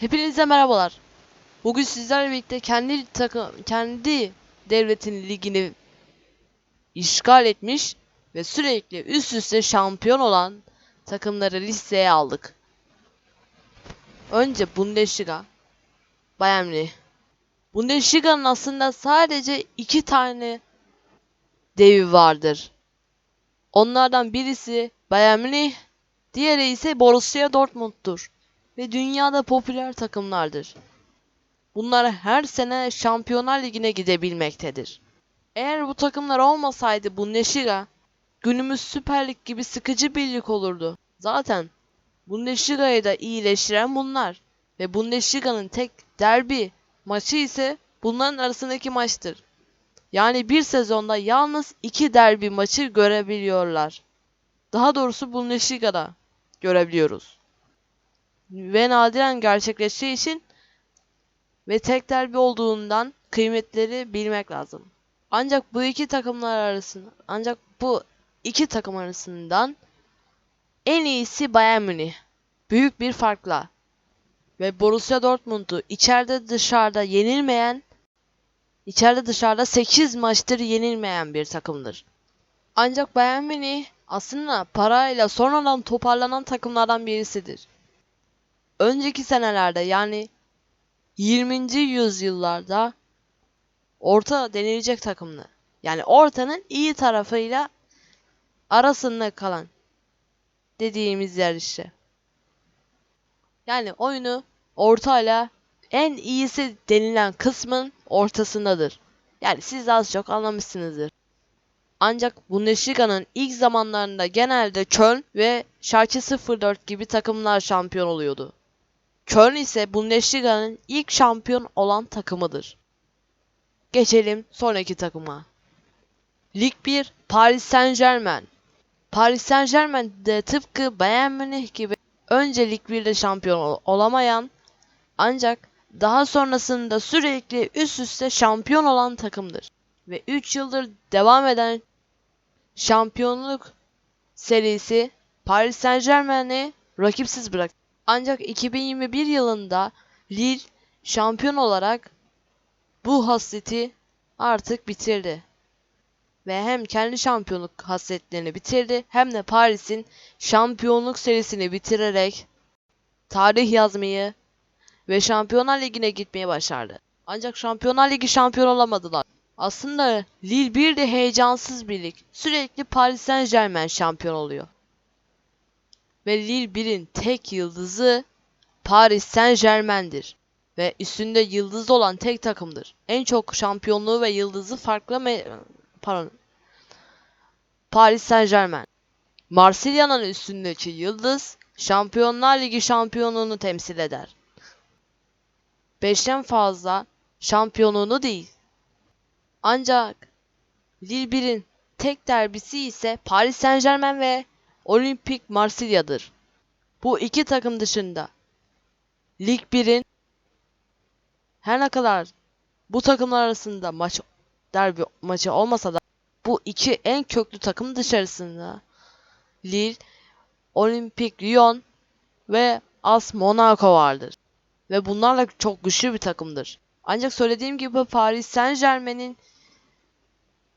Hepinize merhabalar. Bugün sizlerle birlikte kendi takım kendi devletin ligini işgal etmiş ve sürekli üst üste şampiyon olan takımları listeye aldık. Önce Bundesliga, Bayern Münih. Bundesliga'nın aslında sadece iki tane devi vardır. Onlardan birisi Bayern Münih, diğeri ise Borussia Dortmund'dur ve dünyada popüler takımlardır. Bunlar her sene Şampiyonlar Ligi'ne gidebilmektedir. Eğer bu takımlar olmasaydı Bundesliga, günümüz Süper Lig gibi sıkıcı bir lig olurdu. Zaten Bundesliga'yı da iyileştiren bunlar ve Bundesliga'nın tek derbi maçı ise bunların arasındaki maçtır. Yani bir sezonda yalnız iki derbi maçı görebiliyorlar. Daha doğrusu Bundesliga'da görebiliyoruz ve nadiren gerçekleştiği için ve tek derbi olduğundan kıymetleri bilmek lazım. Ancak bu iki takımlar arasında ancak bu iki takım arasından en iyisi Bayern Münih. Büyük bir farkla. Ve Borussia Dortmund'u içeride dışarıda yenilmeyen içeride dışarıda 8 maçtır yenilmeyen bir takımdır. Ancak Bayern Münih aslında parayla sonradan toparlanan takımlardan birisidir önceki senelerde yani 20. yüzyıllarda orta denilecek takımlı. Yani ortanın iyi tarafıyla arasında kalan dediğimiz yer işte. Yani oyunu ortayla en iyisi denilen kısmın ortasındadır. Yani siz az çok anlamışsınızdır. Ancak Bundesliga'nın ilk zamanlarında genelde Köln ve Schalke 04 gibi takımlar şampiyon oluyordu. Köln ise Bundesliga'nın ilk şampiyon olan takımıdır. Geçelim sonraki takıma. Lig 1 Paris Saint Germain. Paris Saint Germain de tıpkı Bayern Münih gibi önce Lig 1'de şampiyon ol olamayan ancak daha sonrasında sürekli üst üste şampiyon olan takımdır. Ve 3 yıldır devam eden şampiyonluk serisi Paris Saint Germain'i rakipsiz bıraktı. Ancak 2021 yılında Lille şampiyon olarak bu hasreti artık bitirdi. Ve hem kendi şampiyonluk hasretlerini bitirdi hem de Paris'in şampiyonluk serisini bitirerek tarih yazmayı ve Şampiyonlar Ligi'ne gitmeyi başardı. Ancak Şampiyonlar Ligi şampiyon olamadılar. Aslında Lille bir de heyecansız bir lig. Sürekli Paris Saint Germain şampiyon oluyor ve Lille 1'in tek yıldızı Paris Saint Germain'dir ve üstünde yıldız olan tek takımdır. En çok şampiyonluğu ve yıldızı farklı me pardon. Paris Saint Germain. Marsilya'nın üstündeki yıldız Şampiyonlar Ligi şampiyonluğunu temsil eder. 5'ten fazla şampiyonluğunu değil. Ancak Lille 1'in tek derbisi ise Paris Saint Germain ve Olimpik Marsilya'dır. Bu iki takım dışında Lig 1'in her ne kadar bu takımlar arasında maç derbi maçı olmasa da bu iki en köklü takım dışarısında Lille, Olimpik Lyon ve AS Monaco vardır. Ve bunlarla çok güçlü bir takımdır. Ancak söylediğim gibi Paris Saint Germain'in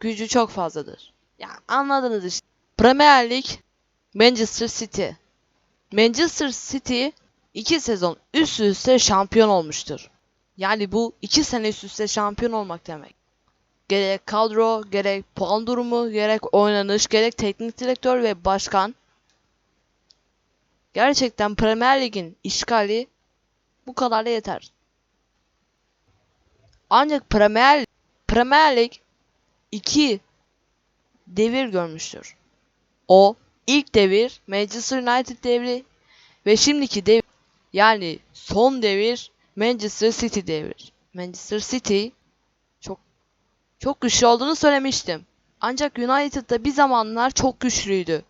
gücü çok fazladır. Yani anladınız işte. Premier Lig Manchester City. Manchester City iki sezon üst üste şampiyon olmuştur. Yani bu iki sene üst üste şampiyon olmak demek. Gerek kadro, gerek puan durumu, gerek oynanış, gerek teknik direktör ve başkan. Gerçekten Premier Lig'in işgali bu kadar da yeter. Ancak Premier, Premier Lig iki devir görmüştür. O İlk devir Manchester United devri ve şimdiki devir yani son devir Manchester City devir. Manchester City çok çok güçlü olduğunu söylemiştim. Ancak United'da bir zamanlar çok güçlüydü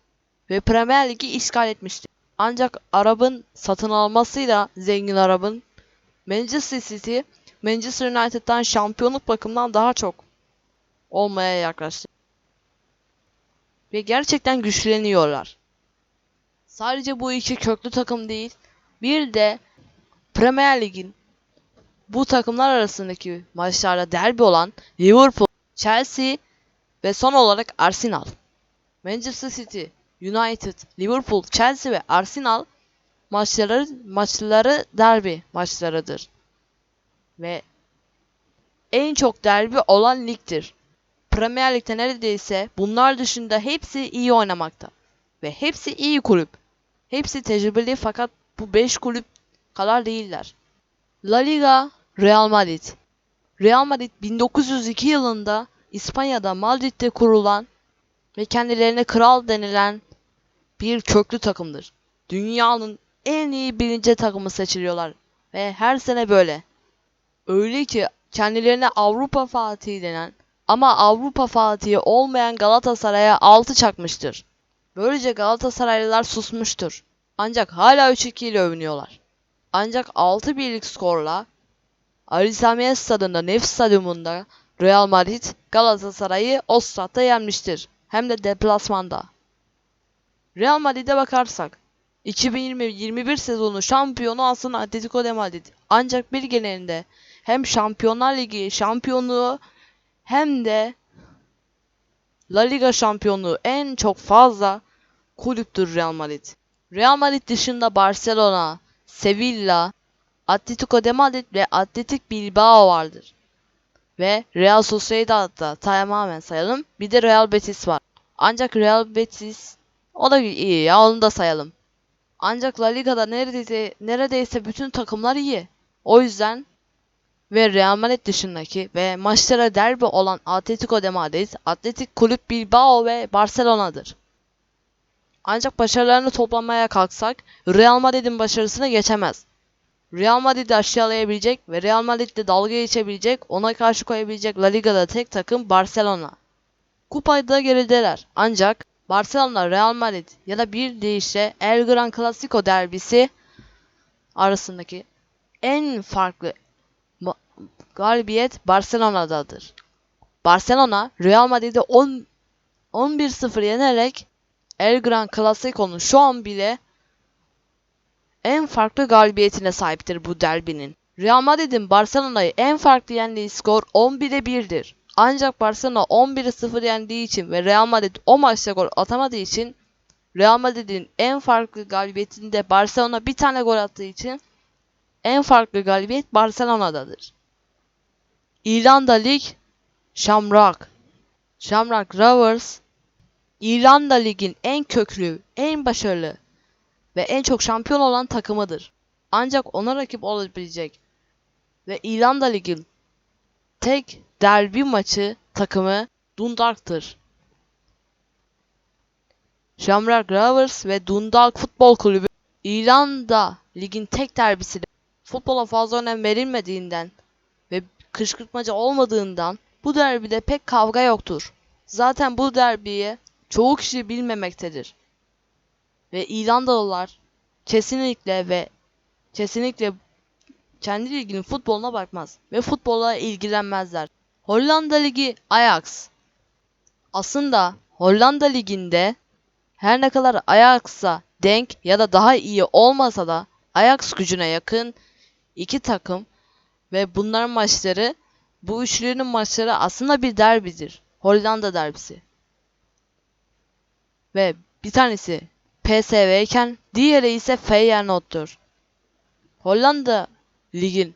ve Premier Ligi işgal etmişti. Ancak Arap'ın satın almasıyla zengin Arap'ın Manchester City Manchester United'dan şampiyonluk bakımından daha çok olmaya yaklaştı ve gerçekten güçleniyorlar. Sadece bu iki köklü takım değil, bir de Premier Lig'in bu takımlar arasındaki maçlarda derbi olan Liverpool, Chelsea ve son olarak Arsenal. Manchester City, United, Liverpool, Chelsea ve Arsenal maçları maçları derbi maçlarıdır. Ve en çok derbi olan ligdir. Premier Lig'de neredeyse bunlar dışında hepsi iyi oynamakta. Ve hepsi iyi kulüp. Hepsi tecrübeli fakat bu 5 kulüp kadar değiller. La Liga Real Madrid. Real Madrid 1902 yılında İspanya'da Madrid'de kurulan ve kendilerine kral denilen bir köklü takımdır. Dünyanın en iyi birinci takımı seçiliyorlar ve her sene böyle. Öyle ki kendilerine Avrupa Fatihi denen ama Avrupa Fatihi olmayan Galatasaray'a 6 çakmıştır. Böylece Galatasaraylılar susmuştur. Ancak hala 3-2 ile övünüyorlar. Ancak 6 birlik skorla Ali stadında Nef stadyumunda Real Madrid Galatasaray'ı o statta yenmiştir. Hem de deplasmanda. Real Madrid'e bakarsak 2020-21 sezonu şampiyonu aslında Atletico de Madrid. Ancak bir genelinde hem Şampiyonlar Ligi şampiyonluğu hem de La Liga şampiyonluğu en çok fazla kulüptür Real Madrid. Real Madrid dışında Barcelona, Sevilla, Atletico de Madrid ve Atletik Bilbao vardır. Ve Real Sociedad'da tamamen sayalım. Bir de Real Betis var. Ancak Real Betis o da iyi ya onu da sayalım. Ancak La Liga'da neredeyse neredeyse bütün takımlar iyi. O yüzden ve Real Madrid dışındaki ve maçlara derbi olan Atletico de Madrid, Atletik Kulüp Bilbao ve Barcelona'dır. Ancak başarılarını toplamaya kalksak Real Madrid'in başarısını geçemez. Real Madrid'i aşağılayabilecek ve Real Madrid'le dalga geçebilecek, ona karşı koyabilecek La Liga'da tek takım Barcelona. Kupada gerideler. Ancak Barcelona, Real Madrid ya da bir deyişle El Gran Clasico derbisi arasındaki en farklı galibiyet Barcelona'dadır. Barcelona, Real Madrid'i 10 11-0 yenerek El Gran Clasico'nun şu an bile en farklı galibiyetine sahiptir bu derbinin. Real Madrid'in Barcelona'yı en farklı yendiği skor 11'e 1'dir. Ancak Barcelona 11'e 0 yendiği için ve Real Madrid o maçta gol atamadığı için Real Madrid'in en farklı galibiyetinde Barcelona bir tane gol attığı için en farklı galibiyet Barcelona'dadır. İrlanda Lig Shamrock Shamrock Rovers İrlanda Lig'in en köklü, en başarılı ve en çok şampiyon olan takımıdır. Ancak ona rakip olabilecek ve İrlanda Lig'in tek derbi maçı takımı Dundalk'tır. Shamrock Rovers ve Dundalk Futbol Kulübü İrlanda Lig'in tek derbisidir. Futbola fazla önem verilmediğinden ve kışkırtmaca olmadığından bu derbide pek kavga yoktur. Zaten bu derbiyi çoğu kişi bilmemektedir. Ve İrlandalılar kesinlikle ve kesinlikle kendi liginin futboluna bakmaz ve futbola ilgilenmezler. Hollanda Ligi Ajax. Aslında Hollanda Ligi'nde her ne kadar Ajax'a denk ya da daha iyi olmasa da Ajax gücüne yakın iki takım ve bunların maçları bu üçlünün maçları aslında bir derbidir. Hollanda derbisi. Ve bir tanesi PSV iken diğeri ise Feyenoord'dur. Hollanda ligin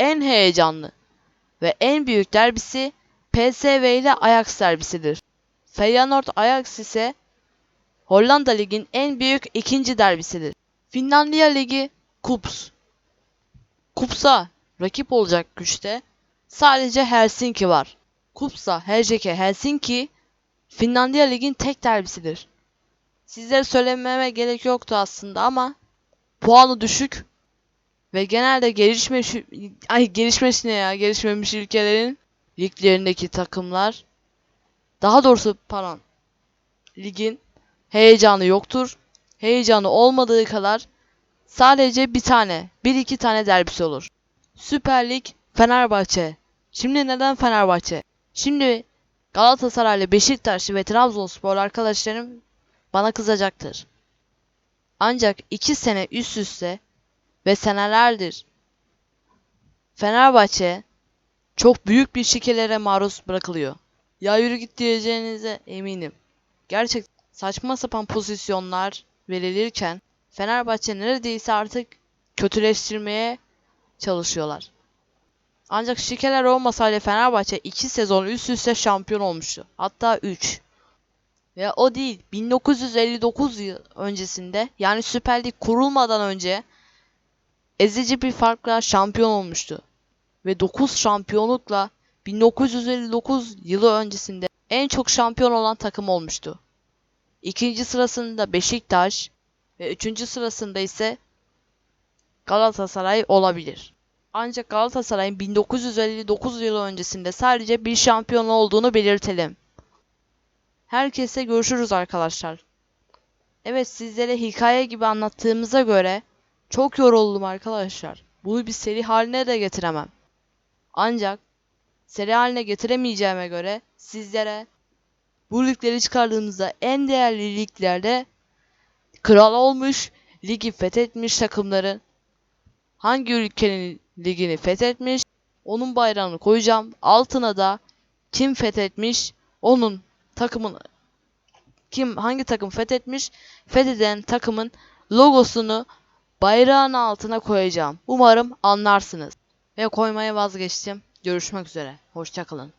en heyecanlı ve en büyük derbisi PSV ile Ajax derbisidir. Feyenoord Ajax ise Hollanda ligin en büyük ikinci derbisidir. Finlandiya ligi Kups. Kups'a rakip olacak güçte sadece Helsinki var. Kups'a HJK Helsinki Finlandiya ligin tek derbisidir. Sizlere söylememe gerek yoktu aslında ama puanı düşük ve genelde gelişmiş ay gelişmiş ne ya gelişmemiş ülkelerin liglerindeki takımlar daha doğrusu pardon ligin heyecanı yoktur. Heyecanı olmadığı kadar sadece bir tane, bir iki tane derbisi olur. Süper Lig Fenerbahçe. Şimdi neden Fenerbahçe? Şimdi Galatasaraylı, Beşiktaşlı ve Trabzonspor arkadaşlarım bana kızacaktır. Ancak iki sene üst üste ve senelerdir Fenerbahçe çok büyük bir şikelere maruz bırakılıyor. Ya yürü git diyeceğinize eminim. Gerçek saçma sapan pozisyonlar verilirken Fenerbahçe neredeyse artık kötüleştirmeye çalışıyorlar. Ancak şikeler olmasaydı Fenerbahçe 2 sezon üst üste şampiyon olmuştu. Hatta 3. Ve o değil. 1959 yıl öncesinde yani Süper Lig kurulmadan önce ezici bir farkla şampiyon olmuştu. Ve 9 şampiyonlukla 1959 yılı öncesinde en çok şampiyon olan takım olmuştu. İkinci sırasında Beşiktaş ve üçüncü sırasında ise Galatasaray olabilir. Ancak Galatasaray'ın 1959 yılı öncesinde sadece bir şampiyon olduğunu belirtelim. Herkese görüşürüz arkadaşlar. Evet sizlere hikaye gibi anlattığımıza göre çok yoruldum arkadaşlar. Bunu bir seri haline de getiremem. Ancak seri haline getiremeyeceğime göre sizlere bu ligleri çıkardığımızda en değerli liglerde kral olmuş, ligi fethetmiş takımların hangi ülkenin ligini fethetmiş onun bayrağını koyacağım. Altına da kim fethetmiş onun takımın kim hangi takım fethetmiş fetheden takımın logosunu bayrağın altına koyacağım. Umarım anlarsınız. Ve koymaya vazgeçtim. Görüşmek üzere. Hoşçakalın.